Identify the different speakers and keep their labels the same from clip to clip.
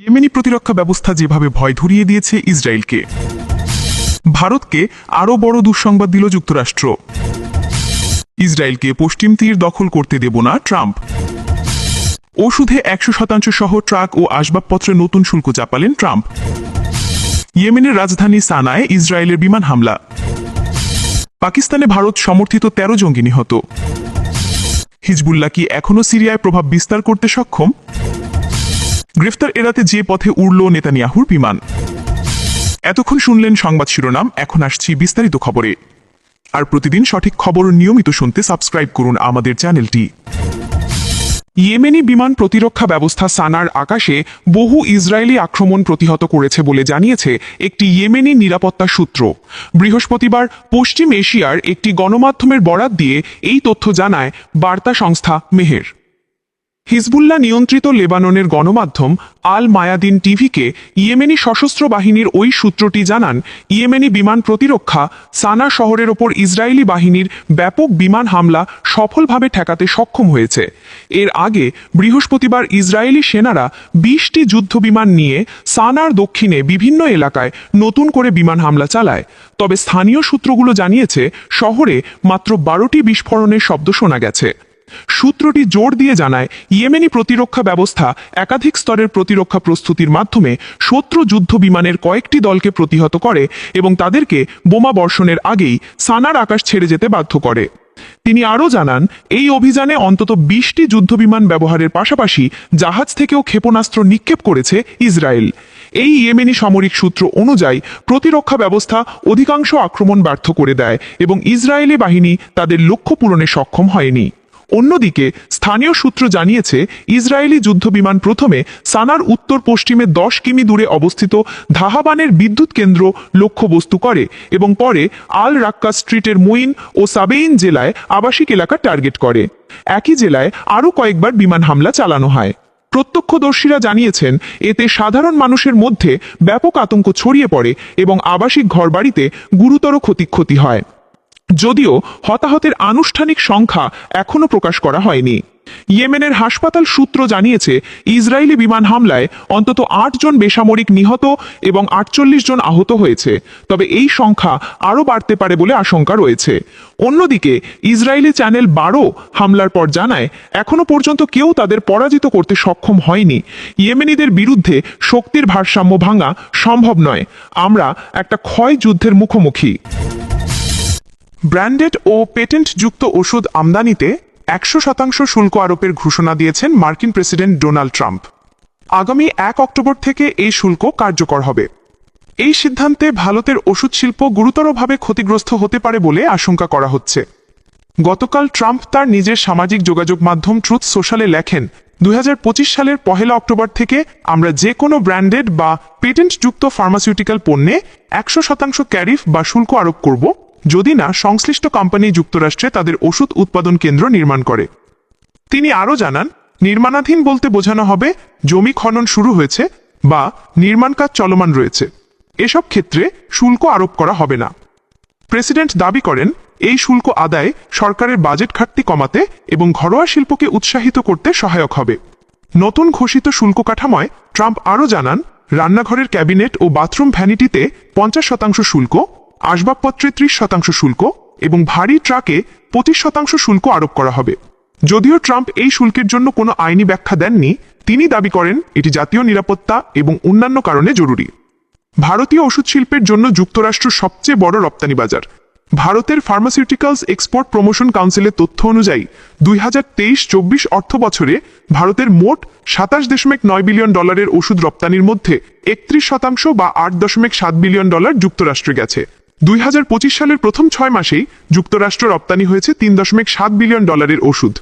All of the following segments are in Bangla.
Speaker 1: ইয়েমেনি প্রতিরক্ষা ব্যবস্থা যেভাবে ভয় ধরিয়ে দিয়েছে ইসরায়েলকে, ভারতকে আরও বড় দুঃসংবাদ দিল যুক্তরাষ্ট্র। ইসরায়েলকে পশ্চিম তীর দখল করতে দেব না ট্রাম্প। ওষুধে একশো শতাংশ সহ ট্রাক ও আসবাবপত্রে নতুন শুল্ক চাপালেন ট্রাম্প। ইয়েমেনের রাজধানী সানায় ইসরায়েলের বিমান হামলা। পাকিস্তানে ভারত সমর্থিত তেরো জঙ্গি নিহত। হিজবুল্লাহ কি এখনও সিরিয়ায় প্রভাব বিস্তার করতে সক্ষম? গ্রেফতার এড়াতে যে পথে উড়ল নেতানিয়াহুর বিমান। এতক্ষণ শুনলেন সংবাদ শিরোনাম, এখন আসছি বিস্তারিত খবরে। আর প্রতিদিন সঠিক খবর নিয়মিত শুনতে সাবস্ক্রাইব করুন আমাদের চ্যানেলটি। ইয়েমেনি বিমান প্রতিরক্ষা ব্যবস্থা সানার আকাশে বহু ইসরায়েলি আক্রমণ প্রতিহত করেছে বলে জানিয়েছে একটি ইয়েমেনি নিরাপত্তা সূত্র। বৃহস্পতিবার পশ্চিম এশিয়ার একটি গণমাধ্যমের বরাত দিয়ে এই তথ্য জানায় বার্তা সংস্থা মেহের। হিজবুল্লাহ নিয়ন্ত্রিত লেবাননের গণমাধ্যম আল মায়াদিন টিভিকে ইয়েমেনি সশস্ত্র বাহিনীর ওই সূত্রটি জানান, ইয়েমেনি বিমান প্রতিরক্ষা সানা শহরের ওপর ইসরায়েলি বাহিনীর ব্যাপক বিমান হামলা সফলভাবে ঠেকাতে সক্ষম হয়েছে। এর আগে বৃহস্পতিবার ইসরায়েলি সেনারা বিশটি যুদ্ধবিমান নিয়ে সানার দক্ষিণে বিভিন্ন এলাকায় নতুন করে বিমান হামলা চালায়। তবে স্থানীয় সূত্রগুলো জানিয়েছে, শহরে মাত্র বারোটি বিস্ফোরণের শব্দ শোনা গেছে। সূত্রটি জোর দিয়ে জানায়, ইয়েমেনি প্রতিরক্ষা ব্যবস্থা একাধিক স্তরের প্রতিরক্ষা প্রস্তুতির মাধ্যমে শত্রু যুদ্ধ বিমানের কয়েকটি দলকে প্রতিহত করে এবং তাদেরকে বোমা বর্ষণের আগেই সানার আকাশ ছেড়ে যেতে বাধ্য করে। তিনি আরও জানান, এই অভিযানে অন্তত বিশটি যুদ্ধবিমান ব্যবহারের পাশাপাশি জাহাজ থেকেও ক্ষেপণাস্ত্র নিক্ষেপ করেছে ইসরায়েল। এই ইয়েমেনি সামরিক সূত্র অনুযায়ী, প্রতিরক্ষা ব্যবস্থা অধিকাংশ আক্রমণ ব্যর্থ করে দেয় এবং ইসরায়েলি বাহিনী তাদের লক্ষ্য পূরণে সক্ষম হয়নি। অন্যদিকে, স্থানীয় সূত্র জানিয়েছে, ইসরায়েলি যুদ্ধবিমান প্রথমে সানার উত্তর পশ্চিমে দশ কিমি দূরে অবস্থিত ধাহাবানের বিদ্যুৎ কেন্দ্র লক্ষ্যবস্তু করে এবং পরে আল রাক্কা স্ট্রিটের মুইন ও সাবেইন জেলায় আবাসিক এলাকা টার্গেট করে। একই জেলায় আরও কয়েকবার বিমান হামলা চালানো হয়। প্রত্যক্ষদর্শীরা জানিয়েছেন, এতে সাধারণ মানুষের মধ্যে ব্যাপক আতঙ্ক ছড়িয়ে পড়ে এবং আবাসিক ঘরবাড়িতে গুরুতর ক্ষতিক্ষতি হয়। যদিও হতাহতের আনুষ্ঠানিক সংখ্যা এখনও প্রকাশ করা হয়নি। ইয়েমেনের হাসপাতাল সূত্র জানিয়েছে, ইসরায়েলি বিমান হামলায় অন্তত আট জন বেসামরিক নিহত এবং আটচল্লিশ জন আহত হয়েছে। তবে এই সংখ্যা আরও বাড়তে পারে বলে আশঙ্কা রয়েছে। অন্যদিকে, ইসরায়েলি চ্যানেল বারো হামলার পর জানায় এখনও পর্যন্ত কেউ তাদের পরাজিত করতে সক্ষম হয়নি। ইয়েমেনিদের বিরুদ্ধে শক্তির ভারসাম্য ভাঙা সম্ভব নয়। আমরা একটা ক্ষয় যুদ্ধের মুখোমুখি। ব্র্যান্ডেড ও পেটেন্টযুক্ত ওষুধ আমদানিতে একশো শতাংশ শুল্ক আরোপের ঘোষণা দিয়েছেন মার্কিন প্রেসিডেন্ট ডোনাল্ড ট্রাম্প। আগামী এক অক্টোবর থেকে এই শুল্ক কার্যকর হবে। এই সিদ্ধান্তে ভারতের ওষুধ শিল্প গুরুতরভাবে ক্ষতিগ্রস্ত হতে পারে বলে আশঙ্কা করা হচ্ছে। গতকাল ট্রাম্প তার নিজের সামাজিক যোগাযোগ মাধ্যম ট্রুথ সোশ্যালে লেখেন, দুই হাজার পঁচিশ সালের পহেলা অক্টোবর থেকে আমরা যে কোনো ব্র্যান্ডেড বা পেটেন্টযুক্ত ফার্মাসিউটিক্যাল পণ্যে একশো শতাংশ ক্যারিফ বা শুল্ক আরোপ করব। যদি না সংশ্লিষ্ট কোম্পানি যুক্তরাষ্ট্রে তাদের ওষুধ উৎপাদন কেন্দ্র নির্মাণ করে। তিনি আরও জানান, নির্মাণাধীন বলতে বোঝানো হবে, জমি খনন শুরু হয়েছে বা নির্মাণ কাজ চলমান রয়েছে। এসব ক্ষেত্রে শুল্ক আরোপ করা হবে না। প্রেসিডেন্ট দাবি করেন, এই শুল্ক আদায় সরকারের বাজেট ঘাটতি কমাতে এবং ঘরোয়া শিল্পকে উৎসাহিত করতে সহায়ক হবে। নতুন ঘোষিত শুল্ক কাঠামোয় ট্রাম্প আরও জানান, রান্নাঘরের ক্যাবিনেট ও বাথরুম ভ্যানিটিতে পঞ্চাশ শতাংশ শুল্ক আসবাবপত্রে ত্রিশ শতাংশ শুল্ক এবং ভারী ট্রাকে পঁচিশ শতাংশ শুল্ক আরোপ করা হবে। যদিও ট্রাম্প এই শুল্কের জন্য কোনো আইনি ব্যাখ্যা দেননি, তিনি দাবি করেন এটি জাতীয় নিরাপত্তা এবং অন্যান্য কারণে জরুরি। ভারতীয় ওষুধ শিল্পের জন্য যুক্তরাষ্ট্র সবচেয়ে বড় রপ্তানি বাজার। ভারতের ফার্মাসিউটিক্যালস এক্সপোর্ট প্রমোশন কাউন্সিলের তথ্য অনুযায়ী, দুই হাজার তেইশ চব্বিশ অর্থ বছরে ভারতের মোট সাতাশ দশমিক নয় বিলিয়ন ডলারের ওষুধ রপ্তানির মধ্যে একত্রিশ শতাংশ বা আট দশমিক সাত বিলিয়ন ডলার যুক্তরাষ্ট্রে গেছে। দুই হাজার পঁচিশ সালের প্রথম ছয় মাসেই যুক্তরাষ্ট্র রপ্তানি হয়েছে তিন দশমিক সাত বিলিয়ন ডলারের ওষুধ।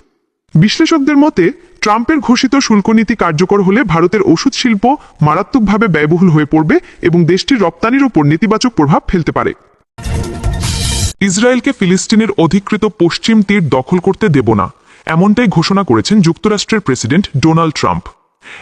Speaker 1: বিশ্লেষকদের মতে, ট্রাম্পের ঘোষিত শুল্ক নীতি কার্যকর হলে ভারতের ওষুধ শিল্প মারাত্মকভাবে ব্যয়বহুল হয়ে পড়বে এবং দেশটির রপ্তানির উপর নেতিবাচক প্রভাব ফেলতে পারে। ইসরায়েলকে ফিলিস্তিনের অধিকৃত পশ্চিম তীর দখল করতে দেব না, এমনটাই ঘোষণা করেছেন যুক্তরাষ্ট্রের প্রেসিডেন্ট ডোনাল্ড ট্রাম্প।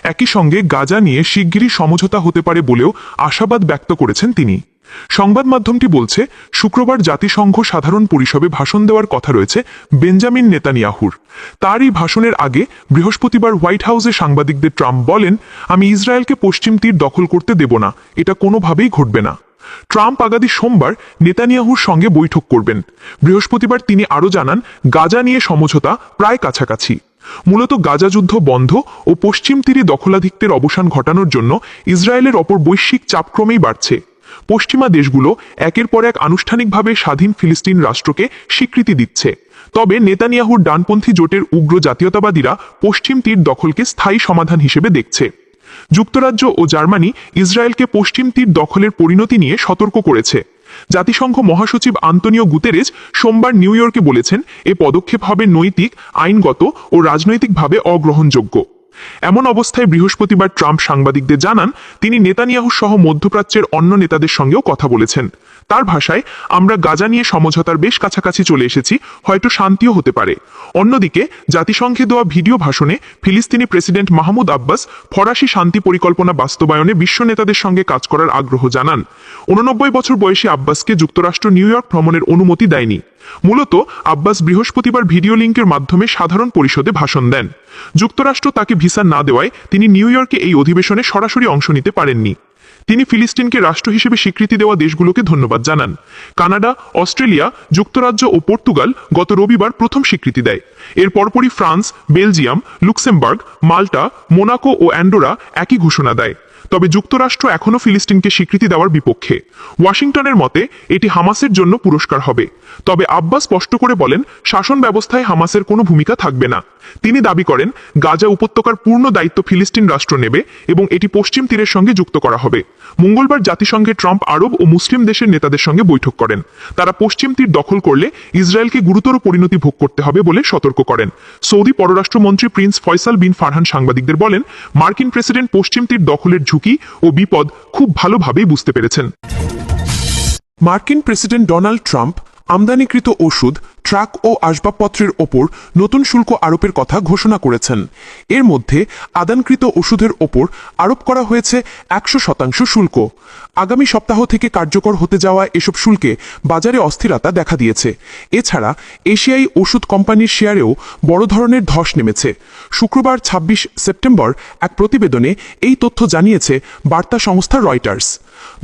Speaker 1: একই সঙ্গে গাজা নিয়ে শিগগিরই সমঝোতা হতে পারে বলেও আশাবাদ ব্যক্ত করেছেন তিনি। সংবাদ মাধ্যমটি বলছে, শুক্রবার জাতিসংঘ সাধারণ পরিষদে ভাষণ দেওয়ার কথা রয়েছে বেঞ্জামিন নেতানিয়াহুর। তার এই ভাষণের আগে বৃহস্পতিবার হোয়াইট হাউসে সাংবাদিকদের ট্রাম্প বলেন, আমি ইসরায়েলকে পশ্চিম তীর দখল করতে দেব না, এটা কোনোভাবেই ঘটবে না। ট্রাম্প আগামী সোমবার নেতানিয়াহুর সঙ্গে বৈঠক করবেন। বৃহস্পতিবার তিনি আরও জানান, গাজা নিয়ে সমঝোতা প্রায় কাছাকাছি। মূলত গাজা যুদ্ধ বন্ধ ও পশ্চিম তীরে দখলাধিক্যের অবসান ঘটানোর জন্য ইসরায়েলের অপর বৈশ্বিক চাপ ক্রমেই বাড়ছে। পশ্চিমা দেশগুলো একের পর এক আনুষ্ঠানিকভাবে স্বাধীন ফিলিস্তিন রাষ্ট্রকে স্বীকৃতি দিচ্ছে। তবে নেতানিয়াহুর ডানপন্থী জোটের উগ্র জাতীয়তাবাদীরা পশ্চিম তীর দখলকে স্থায়ী সমাধান হিসেবে দেখছে। যুক্তরাজ্য ও জার্মানি ইসরায়েলকে পশ্চিম তীর দখলের পরিণতি নিয়ে সতর্ক করেছে। জাতিসংঘ মহাসচিব আন্তনিও গুতেরেজ সোমবার নিউ ইয়র্কে বলেছেন, এ পদক্ষেপ হবে নৈতিক, আইনগত ও রাজনৈতিকভাবে অগ্রহণযোগ্য। এমন অবস্থায় বৃহস্পতিবার ট্রাম্প সাংবাদিকদের জানান, তিনি নেতানিয়াহু সহ মধ্যপ্রাচ্যের অন্য নেতাদের সঙ্গেও কথা বলেছেন। তার ভাষায়, আমরা গাজা নিয়ে সমঝোতার বেশ কাছাকাছি চলে এসেছি, হয়তো শান্তিও হতে পারে। অন্যদিকে, জাতিসংঘে দেওয়া ভিডিও ভাষণে ফিলিস্তিনি প্রেসিডেন্ট মাহমুদ আব্বাস ফরাসি শান্তি পরিকল্পনা বাস্তবায়নে বিশ্ব নেতাদের সঙ্গে কাজ করার আগ্রহ জানান। উননব্বই বছর বয়সী আব্বাসকে যুক্তরাষ্ট্র নিউ ইয়র্ক ভ্রমণের অনুমতি দেয়নি। মূলত, আব্বাস বৃহস্পতিবার ভিডিও লিঙ্কের মাধ্যমে সাধারণ পরিষদে ভাষণ দেন। যুক্তরাষ্ট্র তাকে ভিসা না দেওয়ায় তিনি নিউ ইয়র্কে এই অধিবেশনে সরাসরি অংশ নিতে পারেননি। তিনি ফিলিস্তিনকে রাষ্ট্র হিসেবে স্বীকৃতি দেওয়া দেশগুলোকে ধন্যবাদ জানান। কানাডা, অস্ট্রেলিয়া, যুক্তরাজ্য ও পর্তুগাল গত রবিবার প্রথম স্বীকৃতি দেয়। এর পরপরই France, Belgium, Luxembourg, Malta, Monaco ও অ্যান্ডোরা একই ঘোষণা দেয়। তবে যুক্তরাষ্ট্র এখনও ফিলিস্তিনকে স্বীকৃতি দেওয়ার বিপক্ষে। ওয়াশিংটনের মতে, এটি হামাসের জন্য পুরস্কার হবে। তবে আব্বাস স্পষ্ট করে বলেন, শাসন ব্যবস্থায় হামাসের কোনো ভূমিকা থাকবে না। তিনি দাবি করেন, গাজা উপত্যকার পূর্ণ দায়িত্ব ফিলিস্তিন রাষ্ট্র নেবে এবং এটি পশ্চিম তীরের সঙ্গে যুক্ত করা হবে। মঙ্গলবার জাতিসংঘে ট্রাম্প আরব ও মুসলিম দেশের নেতাদের সঙ্গে বৈঠক করেন। তারা পশ্চিম তীর দখল করলে ইসরায়েলকে গুরুতর পরিণতি ভোগ করতে হবে বলে সতর্ক করেন। সৌদি পররাষ্ট্রমন্ত্রী প্রিন্স ফয়সাল বিন ফারহান সাংবাদিকদের বলেন, মার্কিন প্রেসিডেন্ট পশ্চিম তীর দখলের ঝুঁকি ও বিপদ খুব ভালোভাবেই বুঝতে পেরেছেন। মার্কিন প্রেসিডেন্ট ডোনাল্ড ট্রাম্প আমদানিকৃত ওষুধ ট্রাক ও আসবাবপত্রের ওপর নতুন শুল্ক আরোপের কথা ঘোষণা করেছেন। এর মধ্যে আদানকৃত ওষুধের ওপর আরোপ করা হয়েছে একশো শতাংশ শুল্ক। আগামী সপ্তাহ থেকে কার্যকর হতে যাওয়া এসব শুল্কে বাজারে অস্থিরতা দেখা দিয়েছে। এছাড়া এশিয়াই ওষুধ কোম্পানির শেয়ারেও বড় ধরনের ধস নেমেছে। শুক্রবার ২৬ সেপ্টেম্বর এক প্রতিবেদনে এই তথ্য জানিয়েছে বার্তা সংস্থা রয়টার্স।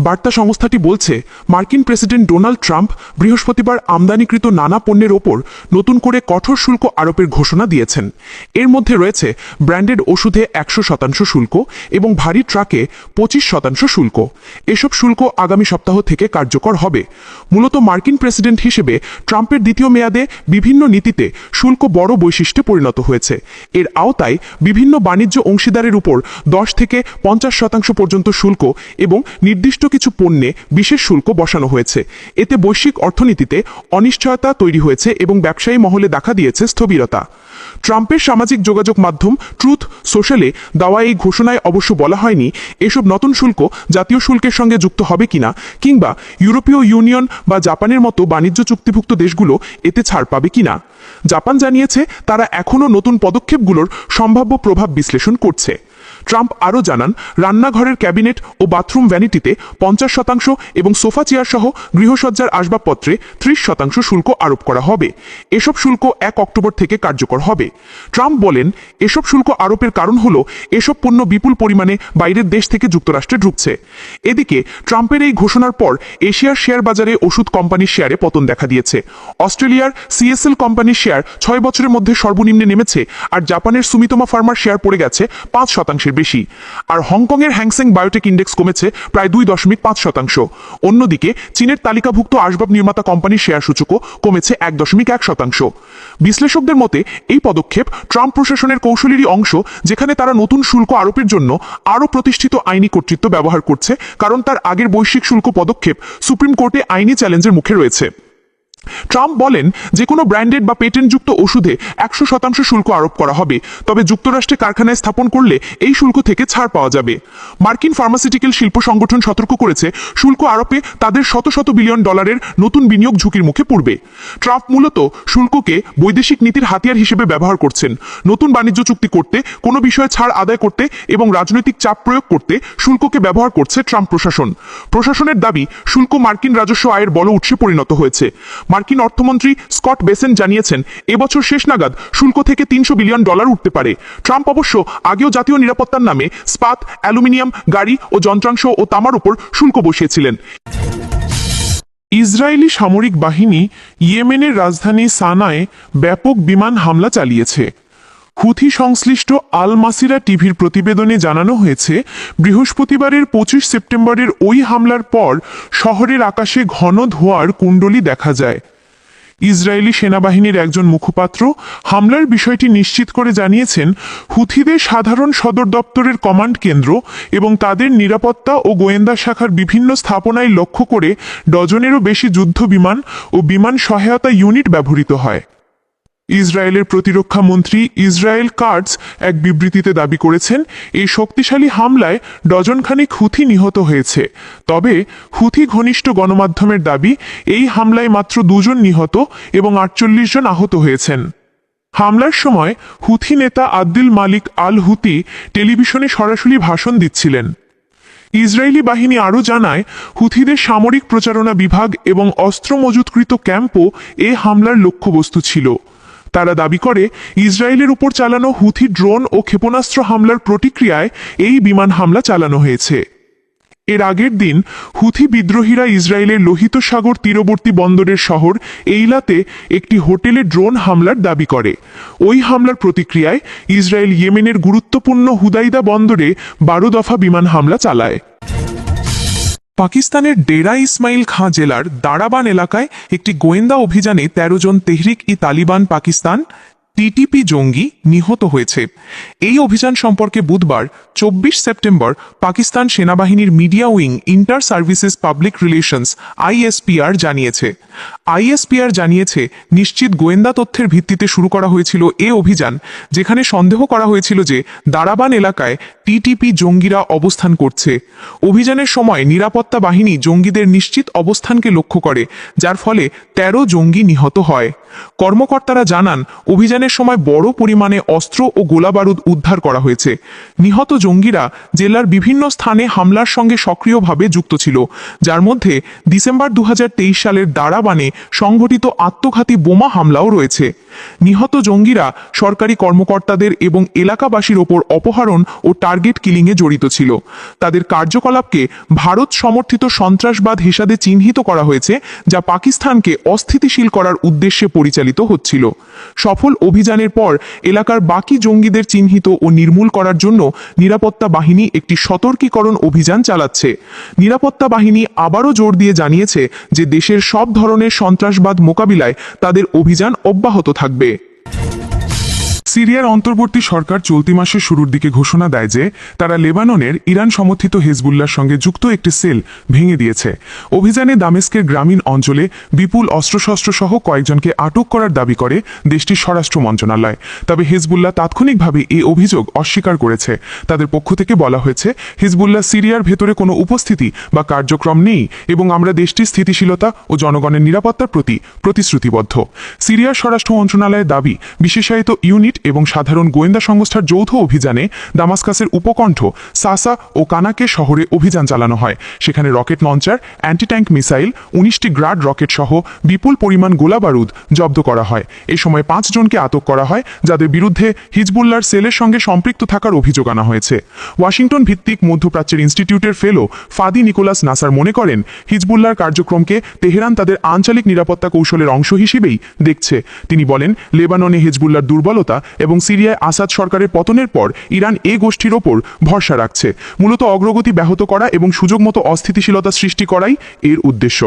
Speaker 1: বার্তা সংস্থাটি বলছে, মার্কিন প্রেসিডেন্ট ডোনাল্ড ট্রাম্প বৃহস্পতিবার আমদানিকৃত নানা পণ্যের ওপর নতুন করে কঠোর শুল্ক আরোপের ঘোষণা দিয়েছেন। এর মধ্যে রয়েছে ব্র্যান্ডেড ওষুধে একশো শতাংশ শুল্ক এবং ভারী ট্রাকে পঁচিশ শতাংশ শুল্ক। এসব শুল্ক আগামী সপ্তাহ থেকে কার্যকর হবে। মূলত মার্কিন প্রেসিডেন্ট হিসেবে ট্রাম্পের দ্বিতীয় মেয়াদে বিভিন্ন নীতিতে শুল্ক বড় বৈশিষ্ট্যে পরিণত হয়েছে। এর আওতায় বিভিন্ন বাণিজ্য অংশীদারের উপর দশ থেকে পঞ্চাশ শতাংশ পর্যন্ত শুল্ক এবং নির্দিষ্ট কিছু পণ্যে বিশেষ শুল্ক বসানো হয়েছে। এতে বৈশ্বিক অর্থনীতিতে অনিশ্চয়তা তৈরি হয়েছে এবং ব্যবসায়ী মহলে দেখা দিয়েছে স্থবিরতা। ট্রাম্পের সামাজিক যোগাযোগ মাধ্যম ট্রুথ সোশ্যালে দেওয়া এই ঘোষণায় অবশ্য বলা হয়নি এসব নতুন শুল্ক জাতীয় শুল্কের সঙ্গে যুক্ত হবে কিনা, কিংবা ইউরোপীয় ইউনিয়ন বা জাপানের মতো বাণিজ্য চুক্তিভুক্ত দেশগুলো এতে ছাড় পাবে কিনা। জাপান জানিয়েছে তারা এখনও নতুন পদক্ষেপগুলোর সম্ভাব্য প্রভাব বিশ্লেষণ করছে। ট্রাম্প আরও জানান, রান্নাঘরের ক্যাবিনেট ও বাথরুম ভ্যানিটিতে পঞ্চাশ শতাংশ এবং সোফা চেয়ার সহ গৃহসজ্জার আসবাবপত্রে ত্রিশ শতাংশ শুল্ক আরোপ করা হবে। এসব শুল্ক এক অক্টোবর থেকে কার্যকর হবে। ট্রাম্প বলেন, এসব শুল্ক আরোপের কারণ হল এসব পণ্য বিপুল পরিমাণে বাইরের দেশ থেকে যুক্তরাষ্ট্রে ঢুকছে। এদিকে, ট্রাম্পের এই ঘোষণার পর এশিয়ার শেয়ার বাজারে ওষুধ কোম্পানির শেয়ারে পতন দেখা দিয়েছে। অস্ট্রেলিয়ার সিএসএল কোম্পানির শেয়ার ছয় বছরের মধ্যে সর্বনিম্নে নেমেছে, আর জাপানের সুমিতমা ফার্মার শেয়ার পড়ে গেছে পাঁচ শতাংশের বেশি। আর হংকংয়ের হ্যাংসেং বায়োটেক ইন্ডেক্স কমেছে প্রায় দুই দশমিক পাঁচ শতাংশ। অন্যদিকে, চীনের তালিকাভুক্ত আসবাব নির্মাতা কোম্পানির শেয়ার সূচকও কমেছে এক দশমিক এক শতাংশ। বিশ্লেষকদের মতে, এই পদক্ষেপ ট্রাম্প প্রশাসনের কৌশলেরই অংশ, যেখানে তারা নতুন শুল্ক আরোপের জন্য আরও প্রতিষ্ঠিত আইনি কর্তৃত্ব ব্যবহার করছে, কারণ তার আগের বৈশ্বিক শুল্ক পদক্ষেপ সুপ্রিম কোর্টে আইনি চ্যালেঞ্জের মুখে রয়েছে। ট্রাম্প বলেন যে কোনো ব্র্যান্ডেড বা পেটেন্টযুক্ত ওষুধে একশো শতাংশ শুল্ক আরোপ করা হবে। তবে যুক্তরাষ্ট্রে কারখানায় স্থাপন করলে এই শুল্ক থেকে ছাড় পাওয়া যাবে। মার্কিন ফার্মাসিউটিক্যাল শিল্প সংগঠন সতর্ক করেছে, শুল্ক আরোপে তাদের শত শত বিলিয়ন ডলারের নতুন বিনিয়োগ ঝুঁকির মুখে পড়বে। ট্রাম্প মূলত শুল্ককে বৈদেশিক নীতির হাতিয়ার হিসেবে ব্যবহার করছেন। নতুন বাণিজ্য চুক্তি করতে, কোনো বিষয়ে ছাড় আদায় করতে এবং রাজনৈতিক চাপ প্রয়োগ করতে শুল্ককে ব্যবহার করছে ট্রাম্প প্রশাসন। প্রশাসনের দাবি, শুল্ক মার্কিন রাজস্ব আয়ের বড় উৎসে পরিণত হয়েছে। মার্কিন অর্থমন্ত্রী স্কট বেসেন জানিয়েছেন, এবছর শেষ নাগাদ শুল্ক থেকে তিনশো বিলিয়ন ডলার উঠতে পারে। ট্রাম্প অবশ্য আগেও জাতীয় নিরাপত্তার নামে স্পাত, অ্যালুমিনিয়াম, গাড়ি ও যন্ত্রাংশ ও তামার উপর শুল্ক বসিয়েছিলেন। ইসরায়েলি সামরিক বাহিনী ইয়েমেনের রাজধানী সানায় ব্যাপক বিমান হামলা চালিয়েছে। হুথি সংশ্লিষ্ট আল মাসিরা টিভির প্রতিবেদনে জানানো হয়েছে, বৃহস্পতিবারের পঁচিশ সেপ্টেম্বরের ওই হামলার পর শহরের আকাশে ঘন ধোয়ার কুণ্ডলী দেখা যায়। ইসরায়েলি সেনাবাহিনীর একজন মুখপাত্র হামলার বিষয়টি নিশ্চিত করে জানিয়েছেন, হুথিদের সাধারণ সদর দপ্তরের কমান্ড কেন্দ্র এবং তাদের নিরাপত্তা ও গোয়েন্দা শাখার বিভিন্ন স্থাপনায় লক্ষ্য করে ডজনেরও বেশি যুদ্ধ বিমান ও বিমান সহায়তা ইউনিট ব্যবহৃত হয়। ইসরায়েলের প্রতিরক্ষা মন্ত্রী ইসরায়েল কার্ডস এক বিবৃতিতে দাবি করেছেন, এই শক্তিশালী হামলায় ডজনখানিক হুথি নিহত হয়েছে। তবে হুথি ঘনিষ্ঠ গণমাধ্যমের দাবি, এই হামলায় মাত্র দুজন নিহত এবং আটচল্লিশ জন আহত হয়েছেন। হামলার সময় হুথি নেতা আব্দুল মালিক আল হুতি টেলিভিশনে সরাসরি ভাষণ দিচ্ছিলেন। ইসরায়েলি বাহিনী আরও জানায়, হুথিদের সামরিক প্রচারণা বিভাগ এবং অস্ত্র মজুতকৃত ক্যাম্পও এ হামলার লক্ষ্যবস্তু ছিল। তারা দাবি করে, ইসরায়েলের উপর চালানো হুথি ড্রোন ও ক্ষেপণাস্ত্র হামলার প্রতিক্রিয়ায় এই বিমান হামলা চালানো হয়েছে। এর আগের দিন, হুথি বিদ্রোহীরা ইসরায়েলের লোহিত সাগর তীরবর্তী বন্দরের শহর এইলাতে একটি হোটেলে ড্রোন হামলার দাবি করে। ওই হামলার প্রতিক্রিয়ায় ইসরায়েল ইয়েমেনের গুরুত্বপূর্ণ হুদাইদা বন্দরে বারো দফা বিমান হামলা চালায়। পাকিস্তানের ডেরা ইসমাইল খাঁ জেলার দারাবান এলাকায় একটি গোয়েন্দা অভিযানে ১৩ জন তেহরিক ই তালিবান পাকিস্তান টিটিপি জঙ্গি নিহত হয়েছে। এই অভিযান সম্পর্কে বুধবার, চব্বিশ সেপ্টেম্বর, পাকিস্তান সেনাবাহিনীর media wing inter services public relations ISPR জানিয়েছে। আইএসপিআর জানিয়েছে, নিশ্চিত গোয়েন্দা তথ্যের ভিত্তিতে শুরু করা হয়েছিল এ অভিযান, যেখানে সন্দেহ করা হয়েছিল যে দারাবান এলাকায় টিটিপি জঙ্গিরা অবস্থান করছে। অভিযানের সময় নিরাপত্তা বাহিনী জঙ্গিদের নিশ্চিত অবস্থানকে লক্ষ্য করে, যার ফলে ১৩ জঙ্গি নিহত হয়। কর্মকর্তারা জানান অভিযানের সময় বড় পরিমাণে অস্ত্র ও গোলাবারুদ উদ্ধার করা হয়েছে। নিহত জঙ্গিরা জেলার বিভিন্ন স্থানে হামলার সঙ্গে সক্রিয়ভাবে যুক্ত ছিল, যার মধ্যে ডিসেম্বর দুহাজার তেইশ সালের দারাবানে সংঘটিত আত্মঘাতী বোমা হামলাও রয়েছে। নিহত জঙ্গিরা সরকারি কর্মকর্তাদের এবং এলাকাবাসীর ওপর অপহরণ ও টার্গেট কিলিংয়ে জড়িত ছিল। তাদের কার্যকলাপকে ভারত সমর্থিত সন্ত্রাসবাদ হিসাবে চিহ্নিত করা হয়েছে, যা পাকিস্তানকে অস্থিতিশীল করার উদ্দেশ্যে পরিচালিত হচ্ছিল। সফল অভিযানের পর এলাকার বাকি জঙ্গিদের চিহ্নিত ও নির্মূল করার জন্য নিরাপত্তা বাহিনী একটি সতর্কীকরণ অভিযান চালাচ্ছে। নিরাপত্তা বাহিনী আবারও জোর দিয়ে জানিয়েছে যে দেশের সব ধরনের সন্ত্রাসবাদ মোকাবিলায় তাদের অভিযান অব্যাহত থাকবে। সিরিয়ার অন্তর্বর্তী সরকার চলতি মাসের শুরুর দিকে ঘোষণা দেয় যে, তারা লেবাননের ইরান সমর্থিত হেজবুল্লার সঙ্গে যুক্ত একটি সেল ভেঙে দিয়েছে। অভিযানে দামেস্কের গ্রামীণ অঞ্চলে বিপুল অস্ত্রশস্ত্র সহ কয়েকজনকে আটক করার দাবি করে দেশটির স্বরাষ্ট্র মন্ত্রণালয়। তবে হেজবুল্লাহ তাৎক্ষণিকভাবে এই অভিযোগ অস্বীকার করেছে। তাদের পক্ষ থেকে বলা হয়েছে, হিজবুল্লাহ সিরিয়ার ভেতরে কোনো উপস্থিতি বা কার্যক্রম নেই এবং আমরা দেশটির স্থিতিশীলতা ও জনগণের নিরাপত্তার প্রতি প্রতিশ্রুতিবদ্ধ। সিরিয়ার স্বরাষ্ট্র মন্ত্রণালয়ের দাবি বিশেষায়িত ইউনিট এবং সাধারণ গোয়েন্দা সংস্থার যৌথ অভিযানে দামাস্কাসের উপকণ্ঠ সাসা ও কানাকে শহরে অভিযান চালানো হয়। সেখানে rocket launcher anti tank missile উনিশটি গ্রাড রকেট সহ বিপুল পরিমাণ গোলাবারুদ জব্দ করা হয়। এ সময় পাঁচ জনকে আটক করা হয়, যাদের বিরুদ্ধে হিজবুল্লার সেলের সঙ্গে সম্পৃক্ত থাকার অভিযোগ আনা হয়েছে। ওয়াশিংটন ভিত্তিক মধ্যপ্রাচ্যের ইনস্টিটিউটের ফেলো ফাদি নিকোলাস নাসার মনে করেন হিজবুল্লার কার্যক্রমকে তেহরান তাদের আঞ্চলিক নিরাপত্তা কৌশলের অংশ হিসেবেই দেখছে। তিনি বলেন, লেবাননে হিজবুল্লার দুর্বলতা এবং সিরিয়ায় আসাদ সরকারের পতনের পর ইরান এ গোষ্ঠীর ওপর ভরসা রাখছে। মূলত অগ্রগতি ব্যাহত করা এবং সুযোগ মতো অস্থিতিশীলতা সৃষ্টি করাই এর উদ্দেশ্য।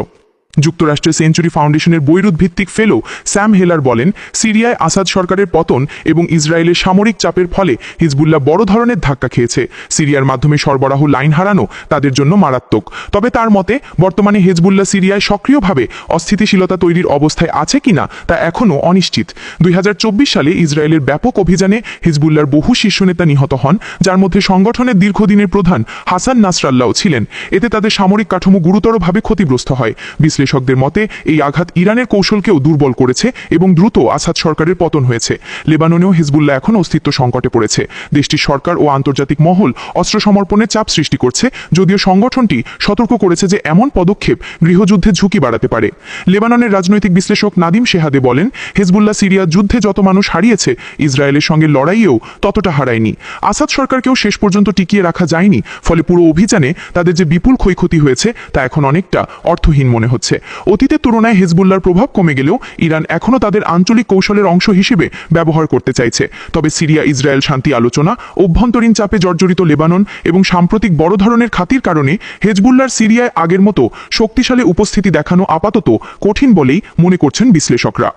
Speaker 1: যুক্তরাষ্ট্রের সেঞ্চুরি ফাউন্ডেশনের বৈরুত ভিত্তিক ফেলো স্যাম হেলার বলেন, সিরিয়ায় আসাদ সরকারের পতন এবং ইসরায়েলের সামরিক চাপের ফলে হিজবুল্লাহ বড় ধরনের ধাক্কা খেয়েছে। সিরিয়ার মাধ্যমে সরবরাহ লাইন হারানো তাদের জন্য মারাত্মক। তবে তার মতে, বর্তমানে হিজবুল্লাহ সিরিয়ায় সক্রিয়ভাবে অস্থিতিশীলতা তৈরির অবস্থায় আছে কিনা তা এখনও অনিশ্চিত। দুই হাজার চব্বিশ সালে ইসরায়েলের ব্যাপক অভিযানে হিজবুল্লার বহু শীর্ষ নেতা নিহত হন, যার মধ্যে সংগঠনের দীর্ঘদিনের প্রধান হাসান নাসরাল্লাহ ছিলেন। এতে তাদের সামরিক কাঠামো গুরুতরভাবে ক্ষতিগ্রস্ত হয়। বিশ্লেষকদের মতে, এই আঘাত ইরানের কৌশলকেও দুর্বল করেছে এবং দ্রুত আসাদ সরকারের পতন হয়েছে। লেবাননেও হিজবুল্লাহ এখন অস্তিত্ব সংকটে পড়েছে। দেশটির সরকার ও আন্তর্জাতিক মহল অস্ত্র সমর্পণের চাপ সৃষ্টি করছে, যদিও সংগঠনটি সতর্ক করেছে যে এমন পদক্ষেপ গৃহযুদ্ধের ঝুঁকি বাড়াতে পারে। লেবাননের রাজনৈতিক বিশ্লেষক নাদিম শেহাদে বলেন, হিজবুল্লাহ সিরিয়া যুদ্ধে যত মানুষ হারিয়েছে, ইসরায়েলের সঙ্গে লড়াইয়েও ততটা হারায়নি। আসাদ সরকারকেও শেষ পর্যন্ত টিকিয়ে রাখা যায়নি, ফলে পুরো অভিযানে তাদের যে বিপুল ক্ষয়ক্ষতি হয়েছে, তা এখন অনেকটা অর্থহীন মনে হচ্ছে। অতীতের তুলনায় হেজবুল্লার প্রভাব কমে গেলেও ইরান এখনও তাদের আঞ্চলিক কৌশলের অংশ হিসেবে ব্যবহার করতে চাইছে। তবে সিরিয়া ইসরায়েল শান্তি আলোচনা, অভ্যন্তরীণ চাপে জর্জরিত লেবানন এবং সাম্প্রতিক বড় ধরনের খাতির কারণে হেজবুল্লার সিরিয়ায় আগের মতো শক্তিশালী উপস্থিতি দেখানো আপাতত কঠিন বলেই মনে করছেন বিশ্লেষকরা।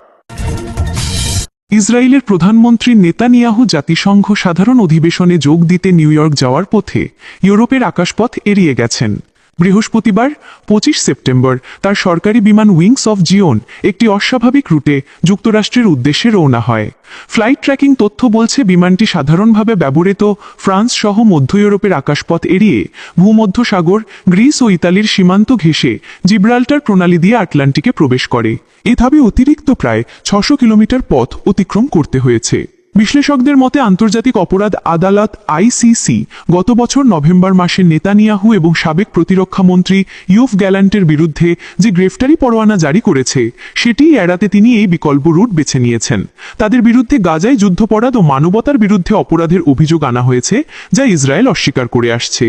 Speaker 1: ইসরায়েলের প্রধানমন্ত্রী নেতানিয়াহু জাতিসংঘ সাধারণ অধিবেশনে যোগ দিতে নিউ ইয়র্ক যাওয়ার পথে ইউরোপের আকাশপথ এড়িয়ে গেছেন। বৃহস্পতিবার, পঁচিশ সেপ্টেম্বর, তার সরকারি বিমান উইংস অফ জিওন, একটি অস্বাভাবিক রুটে যুক্তরাষ্ট্রের উদ্দেশ্যে রওনা হয়। ফ্লাইট ট্র্যাকিং তথ্য বলছে, বিমানটি সাধারণভাবে ব্যবহৃত ফ্রান্স সহ মধ্য ইউরোপের আকাশপথ এড়িয়ে ভূমধ্যসাগর গ্রিস ও ইতালির সীমান্ত ঘেঁষে জিব্রাল্টার প্রণালী দিয়ে আটলান্টিকে প্রবেশ করে। এভাবে অতিরিক্ত প্রায় ছশো কিলোমিটার পথ অতিক্রম করতে হয়েছে। বিশ্লেষকদের মতে আন্তর্জাতিক অপরাধ আদালত আইসিসি গত বছর নভেম্বর মাসে নেতানিয়াহু এবং সাবেক প্রতিরক্ষা মন্ত্রী ইউফ গ্যালান্টের বিরুদ্ধে যে গ্রেফতারি পরোয়ানা জারি করেছে, সেটি এড়াতে তিনি এই বিকল্প রুট বেছে নিয়েছেন। তাদের বিরুদ্ধে গাজায় যুদ্ধপরাধ ও মানবতার বিরুদ্ধে অপরাধের অভিযোগ আনা হয়েছে, যা ইসরায়েল অস্বীকার করে আসছে।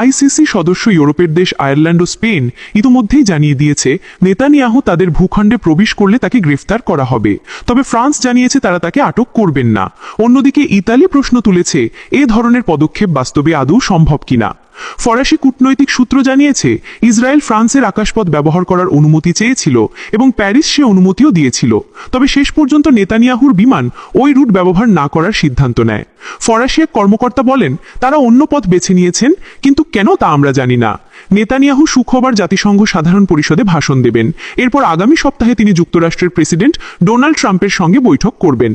Speaker 1: আইসিসি সদস্য ইউরোপের দেশ আয়ারল্যান্ড ও স্পেন ইতিমধ্যেই জানিয়ে দিয়েছে, নেতানিয়াহু তাদের ভূখণ্ডে প্রবেশ করলে তাকে গ্রেফতার করা হবে। তবে ফ্রান্স জানিয়েছে তারা তাকে আটক করবেন না। অন্যদিকে ইতালি প্রশ্ন তুলেছে, এ ধরনের পদক্ষেপ বাস্তবে আদৌ সম্ভব কিনা। ফরাসি কূটনৈতিক সূত্র জানিয়েছে, ইসরায়েল ফ্রান্সের আকাশপথ ব্যবহার করার অনুমতি চেয়েছিল এবং প্যারিস সে অনুমতিও দিয়েছিল। তবে শেষ পর্যন্ত নেতানিয়াহুর বিমান ওই রুট ব্যবহার না করার সিদ্ধান্ত নেয়। ফরাসি এক কর্মকর্তা বলেন, তারা অন্য পথ বেছে নিয়েছেন, কিন্তু কেন তা আমরা জানি না। নেতানিয়াহু সুখবর জাতিসংঘ সাধারণ পরিষদে ভাষণ দেবেন। এরপর আগামী সপ্তাহে তিনি যুক্তরাষ্ট্রের প্রেসিডেন্ট ডোনাল্ড ট্রাম্পের সঙ্গে বৈঠক করবেন।